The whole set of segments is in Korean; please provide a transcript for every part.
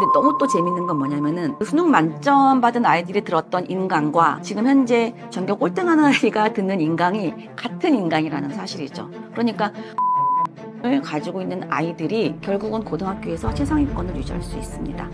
근데 너무 또 재밌는 건 뭐냐면은 그 수능 만점 받은 아이들이 들었던 인강과 지금 현재 전교 꼴등하는 아이가 듣는 인강이 같은 인강이라는 사실이죠. 그러니까 을 가지고 있는 아이들이 결국은 고등학교에서 최상위권을 유지할 수 있습니다.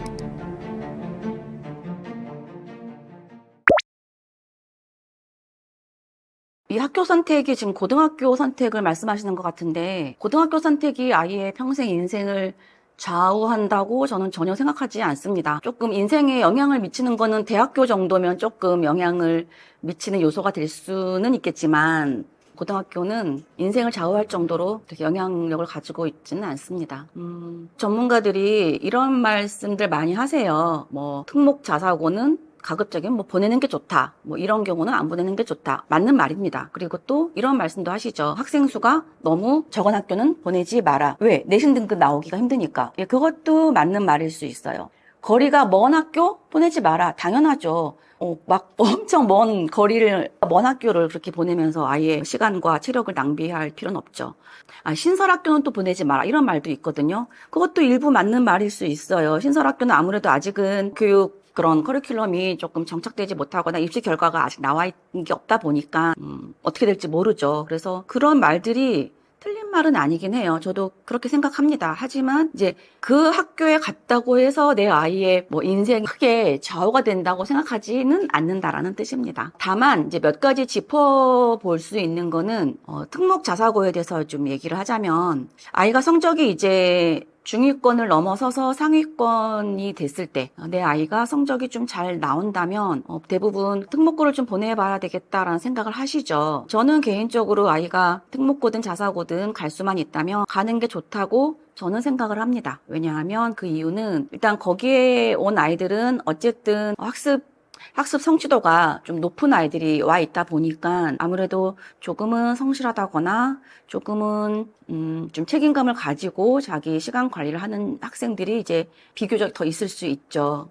이 학교 선택이 지금 고등학교 선택을 말씀하시는 것 같은데 고등학교 선택이 아이의 평생 인생을 좌우한다고 저는 전혀 생각하지 않습니다. 조금 인생에 영향을 미치는 거는 대학교 정도면 조금 영향을 미치는 요소가 될 수는 있겠지만 고등학교는 인생을 좌우할 정도로 영향력을 가지고 있지는 않습니다. 음, 전문가들이 이런 말씀들 많이 하세요. 뭐 특목 자사고는 가급적이면 뭐 보내는 게 좋다. 뭐 이런 경우는 안 보내는 게 좋다. 맞는 말입니다. 그리고 또 이런 말씀도 하시죠. 학생 수가 너무 적은 학교는 보내지 마라. 왜? 내신 등급 나오기가 힘드니까. 예, 그것도 맞는 말일 수 있어요. 거리가 먼 학교 보내지 마라. 당연하죠. 어, 막 엄청 먼 거리를, 먼 학교를 그렇게 보내면서 아예 시간과 체력을 낭비할 필요는 없죠. 아, 신설 학교는 또 보내지 마라. 이런 말도 있거든요. 그것도 일부 맞는 말일 수 있어요. 신설 학교는 아무래도 아직은 교육 그런 커리큘럼이 조금 정착되지 못하거나 입시 결과가 아직 나와 있는 게 없다 보니까 음, 어떻게 될지 모르죠. 그래서 그런 말들이 틀린 말은 아니긴 해요. 저도 그렇게 생각합니다. 하지만 이제 그 학교에 갔다고 해서 내 아이의 뭐 인생이 크게 좌우가 된다고 생각하지는 않는다라는 뜻입니다. 다만 이제 몇 가지 짚어볼 수 있는 거는 어, 특목 자사고에 대해서 좀 얘기를 하자면 아이가 성적이 이제 중위권을 넘어서서 상위권이 됐을 때 내 아이가 성적이 좀 잘 나온다면 어, 대부분 특목고를 좀 보내봐야 되겠다라는 생각을 하시죠. 저는 개인적으로 아이가 특목고든 자사고든 갈 수만 있다면 가는 게 좋다고 저는 생각을 합니다. 왜냐하면 그 이유는 일단 거기에 온 아이들은 어쨌든 학습 학습 성취도가 좀 높은 아이들이 와 있다 보니까 아무래도 조금은 성실하다거나 조금은 음, 좀 책임감을 가지고 자기 시간 관리를 하는 학생들이 이제 비교적 더 있을 수 있죠.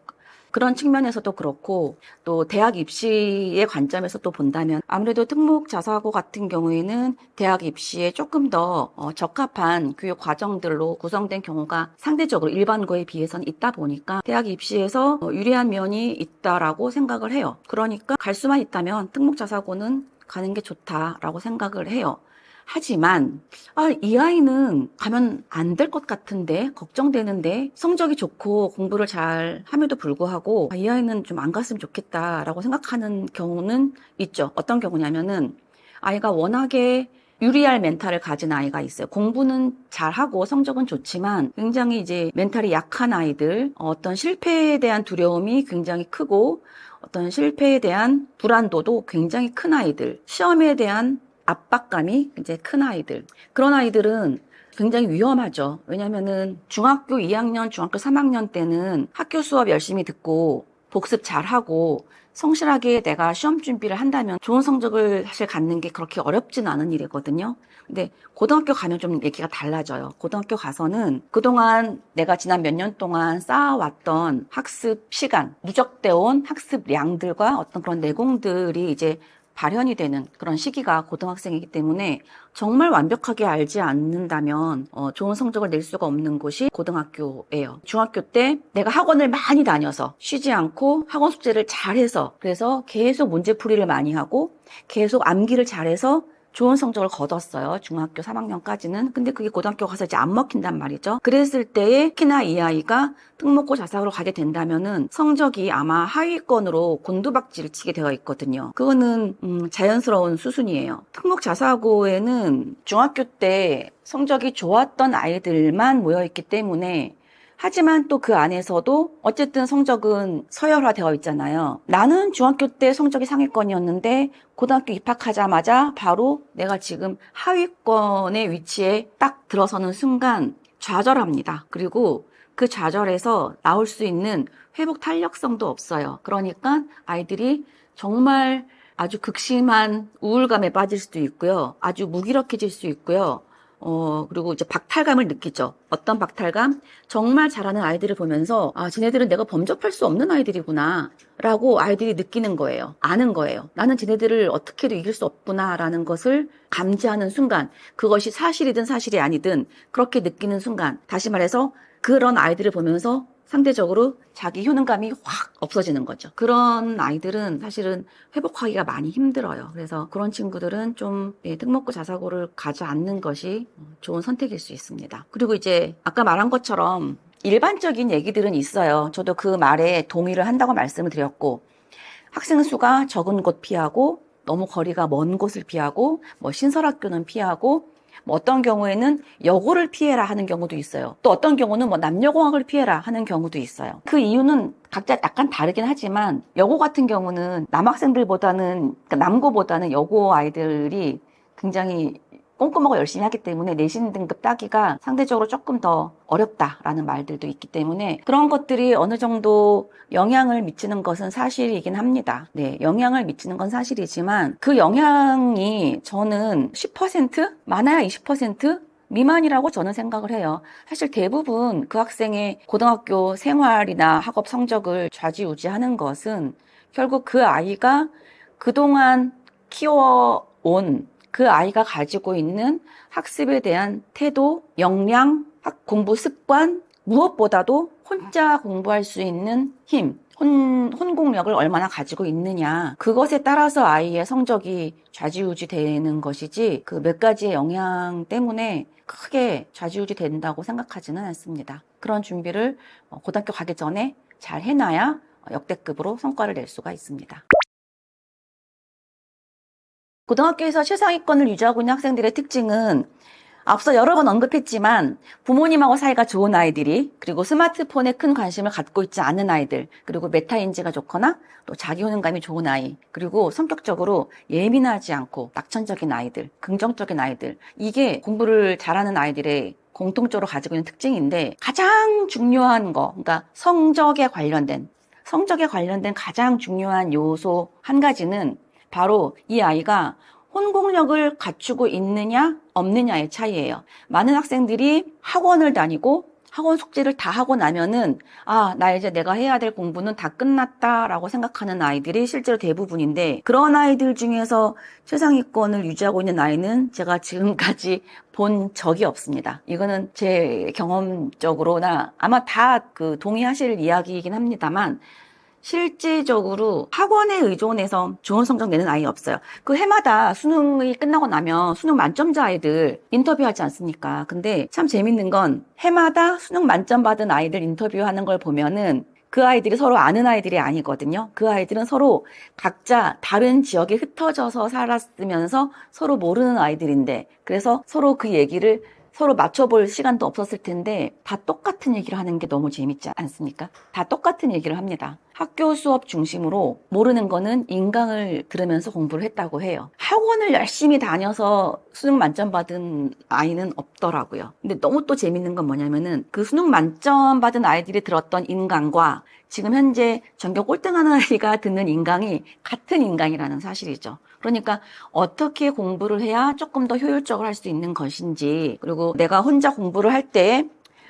그런 측면에서도 그렇고 또 대학 입시의 관점에서 또 본다면 아무래도 특목 자사고 같은 경우에는 대학 입시에 조금 더 어, 적합한 교육 과정들로 구성된 경우가 상대적으로 일반고에 비해서는 있다 보니까 대학 입시에서 어, 유리한 면이 있다라고 생각을 해요. 그러니까 갈 수만 있다면 특목 자사고는 가는 게 좋다라고 생각을 해요. 하지만 아, 이 아이는 가면 안 될 것 같은데 걱정되는데 성적이 좋고 공부를 잘 함에도 불구하고 아, 이 아이는 좀 안 갔으면 좋겠다라고 생각하는 경우는 있죠. 어떤 경우냐면은 아이가 워낙에 유리할 멘탈을 가진 아이가 있어요. 공부는 잘하고 성적은 좋지만 굉장히 이제 멘탈이 약한 아이들, 어떤 실패에 대한 두려움이 굉장히 크고 어떤 실패에 대한 불안도도 굉장히 큰 아이들, 시험에 대한 압박감이 이제 큰 아이들. 그런 아이들은 굉장히 위험하죠. 왜냐면은 중학교 2학년, 중학교 3학년 때는 학교 수업 열심히 듣고 복습 잘하고 성실하게 내가 시험 준비를 한다면 좋은 성적을 사실 갖는 게 그렇게 어렵진 않은 일이거든요. 근데 고등학교 가면 좀 얘기가 달라져요. 고등학교 가서는 그동안 내가 지난 몇 년 동안 쌓아왔던 학습 시간, 누적되어 온 학습량들과 어떤 그런 내공들이 이제 발현이 되는 그런 시기가 고등학생이기 때문에 정말 완벽하게 알지 않는다면 어, 좋은 성적을 낼 수가 없는 곳이 고등학교예요. 중학교 때 내가 학원을 많이 다녀서 쉬지 않고 학원 숙제를 잘해서 그래서 계속 문제풀이를 많이 하고 계속 암기를 잘해서 좋은 성적을 거뒀어요. 중학교 3학년까지는. 근데 그게 고등학교 가서 이제 안 먹힌단 말이죠. 그랬을 때에 특히나 이 아이가 특목고 자사고로 가게 된다면은 성적이 아마 하위권으로 곤두박질을 치게 되어 있거든요. 그거는 음, 자연스러운 수순이에요. 특목 자사고에는 중학교 때 성적이 좋았던 아이들만 모여 있기 때문에 하지만 또 그 안에서도 어쨌든 성적은 서열화되어 있잖아요. 나는 중학교 때 성적이 상위권이었는데 고등학교 입학하자마자 바로 내가 지금 하위권의 위치에 딱 들어서는 순간 좌절합니다. 그리고 그 좌절에서 나올 수 있는 회복 탄력성도 없어요. 그러니까 아이들이 정말 아주 극심한 우울감에 빠질 수도 있고요. 아주 무기력해질 수 있고요. 어, 그리고 이제 박탈감을 느끼죠. 어떤 박탈감? 정말 잘하는 아이들을 보면서, 아, 쟤네들은 내가 범접할 수 없는 아이들이구나. 라고 아이들이 느끼는 거예요. 아는 거예요. 나는 쟤네들을 어떻게도 이길 수 없구나. 라는 것을 감지하는 순간, 그것이 사실이든 사실이 아니든 그렇게 느끼는 순간, 다시 말해서 그런 아이들을 보면서 상대적으로 자기 효능감이 확 없어지는 거죠. 그런 아이들은 사실은 회복하기가 많이 힘들어요. 그래서 그런 친구들은 좀 예, 특목고 자사고를 가지 않는 것이 좋은 선택일 수 있습니다. 그리고 이제 아까 말한 것처럼 일반적인 얘기들은 있어요. 저도 그 말에 동의를 한다고 말씀을 드렸고 학생 수가 적은 곳 피하고 너무 거리가 먼 곳을 피하고 뭐 신설학교는 피하고 뭐 어떤 경우에는 여고를 피해라 하는 경우도 있어요. 또 어떤 경우는 뭐 남녀공학을 피해라 하는 경우도 있어요. 그 이유는 각자 약간 다르긴 하지만 여고 같은 경우는 남학생들보다는 그러니까 남고보다는 여고 아이들이 굉장히 꼼꼼하고 열심히 하기 때문에 내신 등급 따기가 상대적으로 조금 더 어렵다라는 말들도 있기 때문에 그런 것들이 어느 정도 영향을 미치는 것은 사실이긴 합니다. 네, 영향을 미치는 건 사실이지만 그 영향이 저는 10% 많아야 20% 미만이라고 저는 생각을 해요. 사실 대부분 그 학생의 고등학교 생활이나 학업 성적을 좌지우지하는 것은 결국 그 아이가 그동안 키워온 그 아이가 가지고 있는 학습에 대한 태도, 역량, 학- 공부 습관, 무엇보다도 혼자 공부할 수 있는 힘, 혼, 혼공력을 얼마나 가지고 있느냐. 그것에 따라서 아이의 성적이 좌지우지 되는 것이지 그 몇 가지의 영향 때문에 크게 좌지우지 된다고 생각하지는 않습니다. 그런 준비를 어, 고등학교 가기 전에 잘 해놔야 어, 역대급으로 성과를 낼 수가 있습니다. 고등학교에서 최상위권을 유지하고 있는 학생들의 특징은 앞서 여러 번 언급했지만 부모님하고 사이가 좋은 아이들이 그리고 스마트폰에 큰 관심을 갖고 있지 않은 아이들 그리고 메타인지가 좋거나 또 자기 효능감이 좋은 아이 그리고 성격적으로 예민하지 않고 낙천적인 아이들 긍정적인 아이들. 이게 공부를 잘하는 아이들의 공통적으로 가지고 있는 특징인데 가장 중요한 거 그러니까 성적에 관련된 성적에 관련된 가장 중요한 요소 한 가지는 바로 이 아이가 혼공력을 갖추고 있느냐 없느냐의 차이예요. 많은 학생들이 학원을 다니고 학원 숙제를 다 하고 나면은 아, 나 이제 내가 해야 될 공부는 다 끝났다라고 생각하는 아이들이 실제로 대부분인데 그런 아이들 중에서 최상위권을 유지하고 있는 아이는 제가 지금까지 본 적이 없습니다. 이거는 제 경험적으로나 아마 다 그 동의하실 이야기이긴 합니다만 실질적으로 학원에 의존해서 좋은 성적 내는 아이 없어요. 그 해마다 수능이 끝나고 나면 수능 만점자 아이들 인터뷰하지 않습니까? 근데 참 재밌는 건 해마다 수능 만점 받은 아이들 인터뷰하는 걸 보면은 그 아이들이 서로 아는 아이들이 아니거든요. 그 아이들은 서로 각자 다른 지역에 흩어져서 살았으면서 서로 모르는 아이들인데 그래서 서로 그 얘기를 서로 맞춰볼 시간도 없었을 텐데 다 똑같은 얘기를 하는 게 너무 재밌지 않습니까? 다 똑같은 얘기를 합니다. 학교 수업 중심으로 모르는 거는 인강을 들으면서 공부를 했다고 해요. 학원을 열심히 다녀서 수능 만점 받은 아이는 없더라고요. 근데 너무 또 재밌는 건 뭐냐면은 그 수능 만점 받은 아이들이 들었던 인강과 지금 현재 전교 꼴등하는 아이가 듣는 인강이 같은 인강이라는 사실이죠. 그러니까 어떻게 공부를 해야 조금 더 효율적으로 할 수 있는 것인지 그리고 내가 혼자 공부를 할 때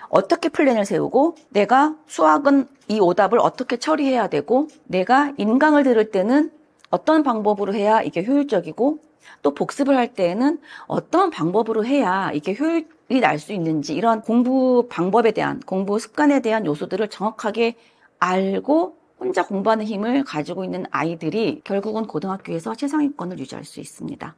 어떻게 플랜을 세우고 내가 수학은 이 오답을 어떻게 처리해야 되고 내가 인강을 들을 때는 어떤 방법으로 해야 이게 효율적이고 또 복습을 할 때에는 어떤 방법으로 해야 이게 효율이 날 수 있는지 이런 공부 방법에 대한 공부 습관에 대한 요소들을 정확하게 알고 혼자 공부하는 힘을 가지고 있는 아이들이 결국은 고등학교에서 최상위권을 유지할 수 있습니다.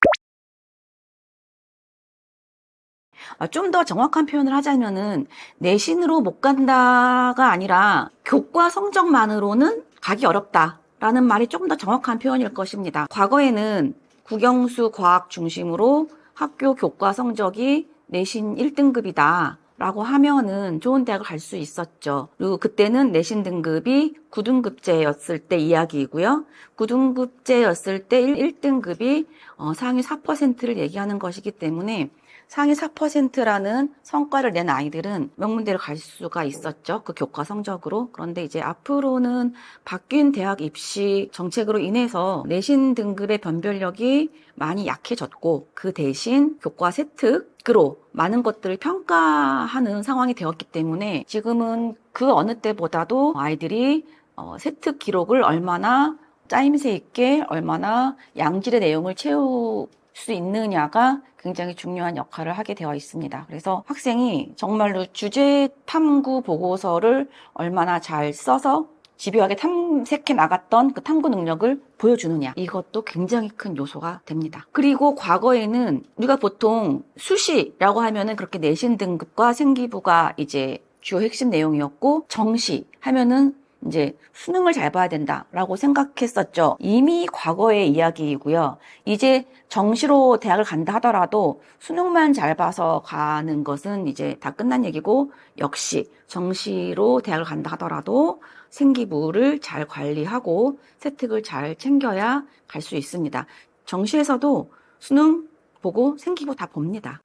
아, 좀더 정확한 표현을 하자면은 내신으로 못 간다가 아니라 교과 성적만으로는 가기 어렵다라는 말이 조금 더 정확한 표현일 것입니다. 과거에는 국영수 과학 중심으로 학교 교과 성적이 내신 1등급이다. 라고 하면은 좋은 대학을 갈 수 있었죠. 그리고 그때는 내신 등급이 9등급제였을 때 이야기이고요. 9등급제였을 때 1 등급이 어, 상위 4%를 얘기하는 것이기 때문에 상위 4%라는 성과를 낸 아이들은 명문대를 갈 수가 있었죠. 그 교과 성적으로. 그런데 이제 앞으로는 바뀐 대학 입시 정책으로 인해서 내신 등급의 변별력이 많이 약해졌고 그 대신 교과 세특으로 많은 것들을 평가하는 상황이 되었기 때문에 지금은 그 어느 때보다도 아이들이 어, 세특 기록을 얼마나 짜임새 있게 얼마나 양질의 내용을 채울 수 있느냐가 굉장히 중요한 역할을 하게 되어 있습니다. 그래서 학생이 정말로 주제 탐구 보고서를 얼마나 잘 써서 집요하게 탐색해 나갔던 그 탐구 능력을 보여주느냐. 이것도 굉장히 큰 요소가 됩니다. 그리고 과거에는 우리가 보통 수시라고 하면은 그렇게 내신 등급과 생기부가 이제 주요 핵심 내용이었고 정시 하면은 이제 수능을 잘 봐야 된다라고 생각했었죠. 이미 과거의 이야기이고요. 이제 정시로 대학을 간다 하더라도 수능만 잘 봐서 가는 것은 이제 다 끝난 얘기고 역시 정시로 대학을 간다 하더라도 생기부를 잘 관리하고 세특을 잘 챙겨야 갈 수 있습니다. 정시에서도 수능 보고 생기부 다 봅니다.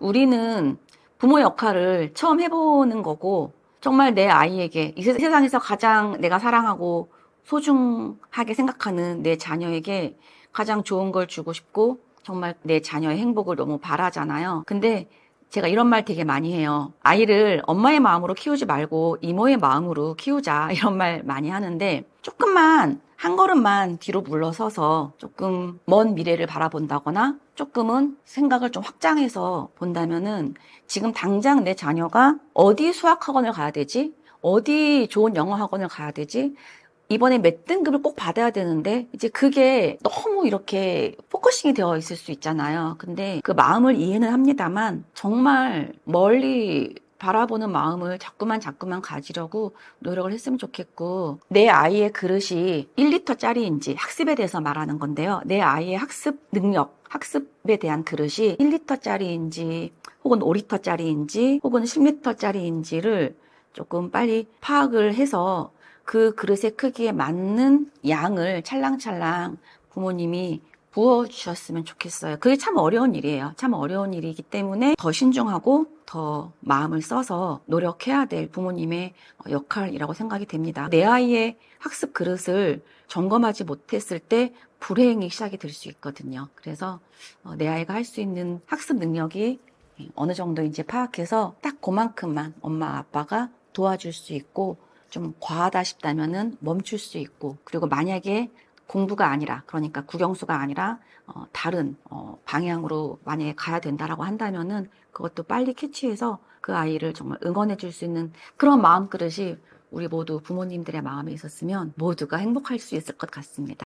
우리는 부모 역할을 처음 해보는 거고 정말 내 아이에게 이 세- 세상에서 가장 내가 사랑하고 소중하게 생각하는 내 자녀에게 가장 좋은 걸 주고 싶고 정말 내 자녀의 행복을 너무 바라잖아요. 근데 제가 이런 말 되게 많이 해요. 아이를 엄마의 마음으로 키우지 말고 이모의 마음으로 키우자. 이런 말 많이 하는데 조금만 한 걸음만 뒤로 물러서서 조금 먼 미래를 바라본다거나 조금은 생각을 좀 확장해서 본다면은 지금 당장 내 자녀가 어디 수학학원을 가야 되지? 어디 좋은 영어 학원을 가야 되지? 이번에 몇 등급을 꼭 받아야 되는데 이제 그게 너무 이렇게 포커싱이 되어 있을 수 있잖아요. 근데 그 마음을 이해는 합니다만 정말 멀리 바라보는 마음을 자꾸만 자꾸만 가지려고 노력을 했으면 좋겠고 내 아이의 그릇이 1리터짜리인지 학습에 대해서 말하는 건데요. 내 아이의 학습 능력, 학습에 대한 그릇이 1리터짜리인지 혹은 5리터짜리인지 혹은 10리터짜리인지를 조금 빨리 파악을 해서 그 그릇의 크기에 맞는 양을 찰랑찰랑 부모님이 부어주셨으면 좋겠어요. 그게 참 어려운 일이에요. 참 어려운 일이기 때문에 더 신중하고 더 마음을 써서 노력해야 될 부모님의 역할이라고 생각이 됩니다. 내 아이의 학습 그릇을 점검하지 못했을 때 불행이 시작이 될 수 있거든요. 그래서 어, 내 아이가 할 수 있는 학습 능력이 어느 정도인지 파악해서 딱 그만큼만 엄마 아빠가 도와줄 수 있고 좀 과하다 싶다면은 멈출 수 있고 그리고 만약에 공부가 아니라 그러니까 국영수가 아니라 어, 다른 어, 방향으로 만약에 가야 된다라고 한다면은 그것도 빨리 캐치해서 그 아이를 정말 응원해 줄 수 있는 그런 마음 그릇이 우리 모두 부모님들의 마음에 있었으면 모두가 행복할 수 있을 것 같습니다.